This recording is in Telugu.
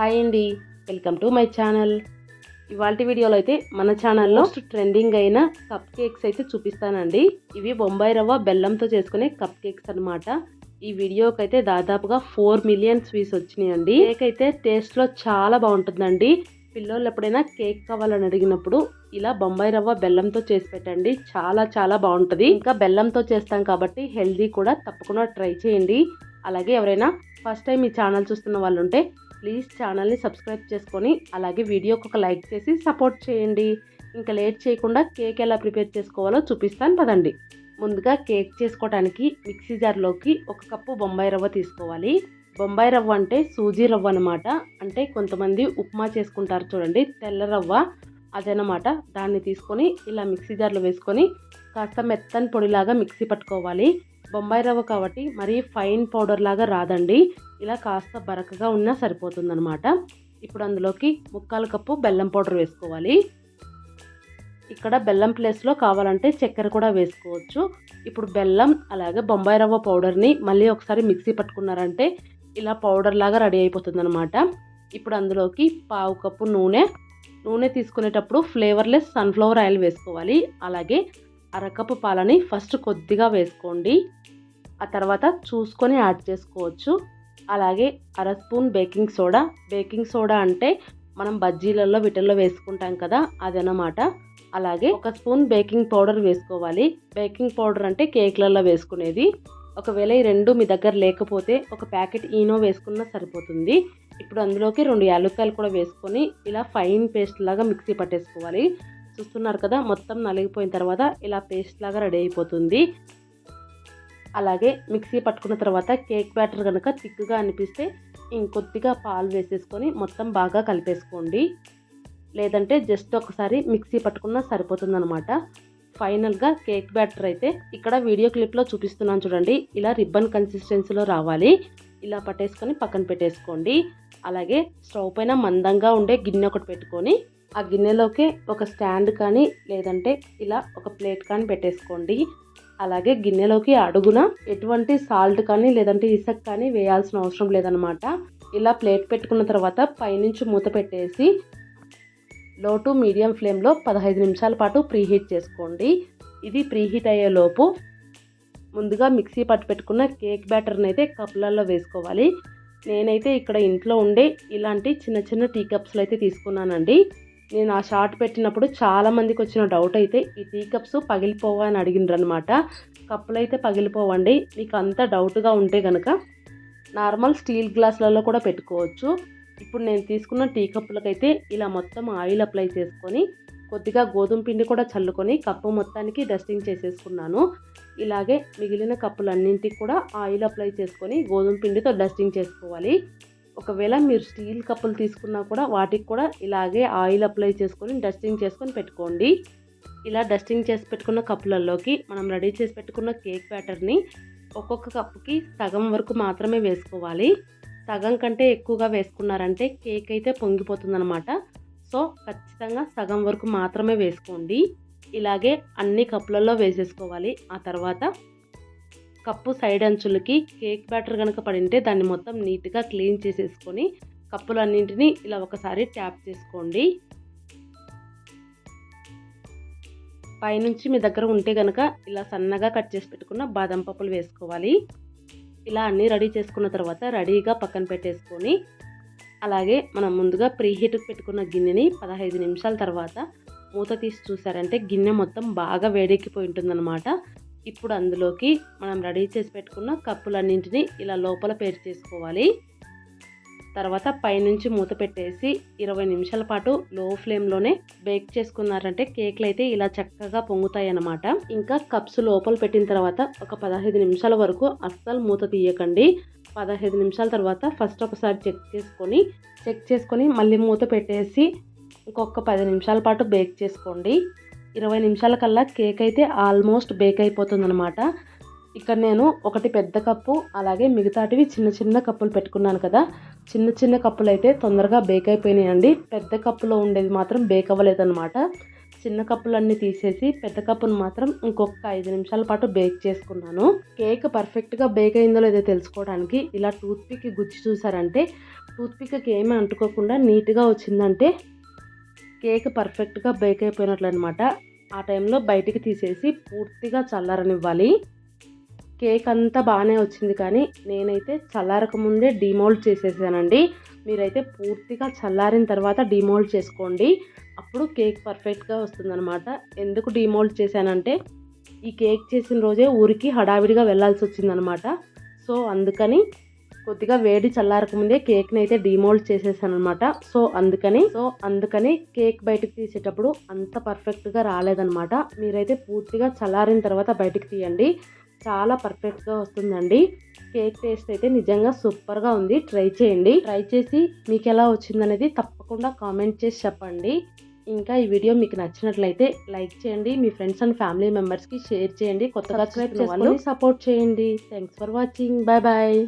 హాయ్ అండి. Welcome to my channel. ఇవాళ వీడియోలో అయితే మన ఛానల్లో ట్రెండింగ్ అయిన కప్ కేక్స్ అయితే చూపిస్తానండి. ఇవి బొంబాయి రవ్వ బెల్లంతో చేసుకునే కప్ కేక్స్ అన్నమాట. ఈ వీడియోకి అయితే దాదాపుగా ఫోర్ మిలియన్ స్వీట్స్ వచ్చినాయండి. కేక్ అయితే టేస్ట్లో చాలా బాగుంటుందండి. పిల్లలు ఎప్పుడైనా కేక్ కావాలని అడిగినప్పుడు ఇలా బొంబాయి రవ్వ బెల్లంతో చేసి పెట్టండి. చాలా చాలా బాగుంటుంది. ఇంకా బెల్లంతో చేస్తాం కాబట్టి హెల్దీ కూడా తప్పకుండా ట్రై చేయండి. అలాగే ఎవరైనా ఫస్ట్ టైం ఈ ఛానల్ చూస్తున్న వాళ్ళు ఉంటే ప్లీజ్ ఛానల్ని సబ్స్క్రైబ్ చేసుకొని అలాగే వీడియోకి ఒక లైక్ చేసి సపోర్ట్ చేయండి. ఇంకా లేట్ చేయకుండా కేక్ ఎలా ప్రిపేర్ చేసుకోవాలో చూపిస్తాను పదండి. ముందుగా కేక్ చేసుకోవడానికి మిక్సీ జార్లోకి ఒక కప్పు బొంబాయి రవ్వ తీసుకోవాలి. బొంబాయి రవ్వ అంటే సూజీ రవ్వ అనమాట అంటే కొంతమంది ఉప్మా చేసుకుంటారు చూడండి తెల్ల రవ్వ అదనమాట దాన్ని తీసుకొని ఇలా మిక్సీ జార్లో వేసుకొని కాస్త మెత్తని పొడిలాగా మిక్సీ పట్టుకోవాలి. బొంబాయి రవ్వ కాబట్టి మరీ ఫైన్ పౌడర్ లాగా రాదండి. ఇలా కాస్త బరకగా ఉన్నా సరిపోతుందనమాట ఇప్పుడు అందులోకి ముక్కాలు కప్పు బెల్లం పౌడర్ వేసుకోవాలి. ఇక్కడ బెల్లం ప్లేస్లో కావాలంటే చక్కెర కూడా వేసుకోవచ్చు. ఇప్పుడు బెల్లం అలాగే బొంబాయి రవ్వ పౌడర్ని మళ్ళీ ఒకసారి మిక్సీ పట్టుకున్నారంటే ఇలా పౌడర్ లాగా రెడీ అయిపోతుంది అనమాట ఇప్పుడు అందులోకి పావు కప్పు నూనె. నూనె తీసుకునేటప్పుడు ఫ్లేవర్లెస్ సన్ఫ్లవర్ ఆయిల్ వేసుకోవాలి. అలాగే అరకప్పు పాలని ఫస్ట్ కొద్దిగా వేసుకోండి. ఆ తర్వాత చూసుకొని యాడ్ చేసుకోవచ్చు. అలాగే అర spoon baking soda. Baking soda అంటే మనం బజ్జీలలో వీటిల్లో వేసుకుంటాం కదా అదనమాట అలాగే ఒక స్పూన్ బేకింగ్ పౌడర్ వేసుకోవాలి. బేకింగ్ పౌడర్ అంటే కేక్లలో వేసుకునేది. ఒకవేళ ఈ రెండు మీ దగ్గర లేకపోతే ఒక ప్యాకెట్ ఈనో వేసుకున్నా సరిపోతుంది. ఇప్పుడు అందులోకి రెండు యాలక్కాయలు కూడా వేసుకొని ఇలా ఫైన్ పేస్ట్ లాగా మిక్సీ పట్టేసుకోవాలి. చూస్తున్నారు కదా మొత్తం నలిగిపోయిన తర్వాత ఇలా పేస్ట్ లాగా రెడీ అయిపోతుంది. అలాగే మిక్సీ పట్టుకున్న తర్వాత కేక్ బ్యాటర్ కనుక తిక్కుగా అనిపిస్తే ఇంకొద్దిగా పాలు వేసేసుకొని మొత్తం బాగా కలిపేసుకోండి. లేదంటే జస్ట్ ఒకసారి మిక్సీ పట్టుకున్నా సరిపోతుందనమాట ఫైనల్గా కేక్ బ్యాటర్ అయితే ఇక్కడ వీడియో క్లిప్లో చూపిస్తున్నాను చూడండి. ఇలా రిబ్బన్ కన్సిస్టెన్సీలో రావాలి. ఇలా పట్టేసుకొని పక్కన పెట్టేసుకోండి. అలాగే స్టవ్ పైన మందంగా ఉండే గిన్నె ఒకటి పెట్టుకొని ఆ గిన్నెలోకి ఒక స్టాండ్ కానీ లేదంటే ఇలా ఒక ప్లేట్ కానీ పెట్టేసుకోండి. అలాగే గిన్నెలోకి అడుగున ఎటువంటి సాల్ట్ కానీ లేదంటే ఇసక్ కానీ వేయాల్సిన అవసరం లేదనమాట ఇలా ప్లేట్ పెట్టుకున్న తర్వాత పైనుంచి మూత పెట్టేసి లో టు మీడియం ఫ్లేమ్లో పదహైదు నిమిషాల పాటు ప్రీహీట్ చేసుకోండి. ఇది ప్రీహీట్ అయ్యేలోపు ముందుగా మిక్సీ పట్టు పెట్టుకున్న కేక్ బ్యాటర్ని అయితే కప్పులలో వేసుకోవాలి. నేనైతే ఇక్కడ ఇంట్లో ఉండే ఇలాంటి చిన్న చిన్న టీ కప్స్లో అయితే తీసుకున్నానండి. నేను ఆ షార్ట్ పెట్టినప్పుడు చాలామందికి వచ్చిన డౌట్ అయితే ఈ టీ కప్స్ పగిలిపోవా అని అడిగినారు అనమాట కప్పులు అయితే పగిలిపోవండి మీకు అంత డౌట్గా ఉంటే కనుక నార్మల్ స్టీల్ గ్లాసులలో కూడా పెట్టుకోవచ్చు. ఇప్పుడు నేను తీసుకున్న టీ కప్పులకైతే ఇలా మొత్తం ఆయిల్ అప్లై చేసుకొని కొద్దిగా గోధుమ పిండి కూడా చల్లుకొని కప్పు మొత్తానికి డస్టింగ్ చేసేసుకున్నాను. ఇలాగే మిగిలిన కప్పులన్నింటికి కూడా ఆయిల్ అప్లై చేసుకొని గోధుమ పిండితో డస్టింగ్ చేసుకోవాలి. ఒకవేళ మీరు స్టీల్ కప్పులు తీసుకున్నా కూడా వాటికి కూడా ఇలాగే ఆయిల్ అప్లై చేసుకొని డస్టింగ్ చేసుకొని పెట్టుకోండి. ఇలా డస్టింగ్ చేసి పెట్టుకున్న కప్పులలోకి మనం రెడీ చేసి పెట్టుకున్న కేక్ బ్యాటర్ని ఒక్కొక్క కప్పుకి సగం వరకు మాత్రమే వేసుకోవాలి. సగం కంటే ఎక్కువగా వేసుకున్నారంటే కేక్ అయితే పొంగిపోతుందనమాట సో ఖచ్చితంగా సగం వరకు మాత్రమే వేసుకోండి. ఇలాగే అన్ని కప్పులలో వేసేసుకోవాలి. ఆ తర్వాత కప్పు సైడ్ అంచులకి కేక్ బ్యాటర్ కనుక పడింటే దాన్ని మొత్తం నీట్గా క్లీన్ చేసేసుకొని కప్పులన్నింటినీ ఇలా ఒకసారి ట్యాప్ చేసుకోండి. పైనుంచి మీ దగ్గర ఉంటే కనుక ఇలా సన్నగా కట్ చేసి పెట్టుకున్న బాదం పప్పులు వేసుకోవాలి. ఇలా అన్నీ రెడీ చేసుకున్న తర్వాత రెడీగా పక్కన పెట్టేసుకొని అలాగే మనం ముందుగా ప్రీహీట్కి పెట్టుకున్న గిన్నెని పదహైదు నిమిషాల తర్వాత మూత తీసి చూసారంటే గిన్నె మొత్తం బాగా వేడెక్కిపోయి ఉంటుందన్నమాట. ఇప్పుడు అందులోకి మనం రెడీ చేసి పెట్టుకున్న కప్పులన్నింటినీ ఇలా లోపల పేరు చేసుకోవాలి. తర్వాత పైనుంచి మూత పెట్టేసి ఇరవై నిమిషాల పాటు లో ఫ్లేమ్లోనే బేక్ చేసుకున్నారంటే కేక్లు అయితే ఇలా చక్కగా పొంగుతాయి అన్నమాట ఇంకా కప్స్ లోపల పెట్టిన తర్వాత ఒక పదహైదు నిమిషాల వరకు అస్సలు మూత తీయకండి. పదహైదు నిమిషాల తర్వాత ఫస్ట్ ఒకసారి చెక్ చేసుకొని చెక్ చేసుకొని మళ్ళీ మూత పెట్టేసి ఇంకొక పది నిమిషాల పాటు బేక్ చేసుకోండి. ఇరవై నిమిషాల కల్లా కేక్ అయితే ఆల్మోస్ట్ బేక్ అయిపోతుందనమాట ఇక్కడ నేను ఒకటి పెద్ద కప్పు అలాగే మిగతాటివి చిన్న చిన్న కప్పులు పెట్టుకున్నాను కదా. చిన్న చిన్న కప్పులు అయితే తొందరగా బేక్ అయిపోయినాయండి. పెద్ద కప్పులో ఉండేది మాత్రం బేక్ అవ్వలేదన్నమాట. చిన్న కప్పులన్నీ తీసేసి పెద్ద కప్పును మాత్రం ఇంకొక ఐదు నిమిషాల పాటు బేక్ చేసుకున్నాను. కేక్ పర్ఫెక్ట్గా బేక్ అయిందో లేదో తెలుసుకోవడానికి ఇలా టూత్ పిక్ గుచ్చి చూసారంటే టూత్పిక్కి ఏమీ అంటుకోకుండా నీట్గా వచ్చిందంటే కేక్ పర్ఫెక్ట్గా బేక్ అయిపోయినట్లు అనమాట ఆ టైంలో బయటికి తీసేసి పూర్తిగా చల్లారనివ్వాలి. కేక్ అంతా బాగానే వచ్చింది కానీ నేనైతే చల్లారక ముందే డిమోల్డ్ చేసేసానండి. మీరైతే పూర్తిగా చల్లారిన తర్వాత డిమోల్డ్ చేసుకోండి. అప్పుడు కేక్ పర్ఫెక్ట్గా వస్తుందన్నమాట ఎందుకు డిమోల్డ్ చేశానంటే ఈ కేక్ చేసిన రోజే ఊరికి హడావిడిగా వెళ్ళాల్సి వచ్చిందనమాట. సో అందుకని కొద్దిగా వేడి చల్లారక ముందే కేక్ని అయితే డిమోల్డ్ చేసేసాను అనమాట సో అందుకని సో అందుకని కేక్ బయటకు తీసేటప్పుడు అంత పర్ఫెక్ట్గా రాలేదనమాట మీరైతే పూర్తిగా చల్లారిన తర్వాత బయటకు తీయండి. చాలా పర్ఫెక్ట్గా వస్తుందండి. కేక్ టేస్ట్ అయితే నిజంగా సూపర్గా ఉంది. ట్రై చేయండి. ట్రై చేసి మీకు ఎలా వచ్చిందనేది తప్పకుండా కామెంట్ చేసి చెప్పండి. ఇంకా ఈ వీడియో మీకు నచ్చినట్లయితే లైక్ చేయండి. మీ ఫ్రెండ్స్ అండ్ ఫ్యామిలీ మెంబర్స్కి షేర్ చేయండి. కొత్తగా సబ్స్క్రైబ్ చేసుకొని సపోర్ట్ చేయండి. Thanks for watching bye bye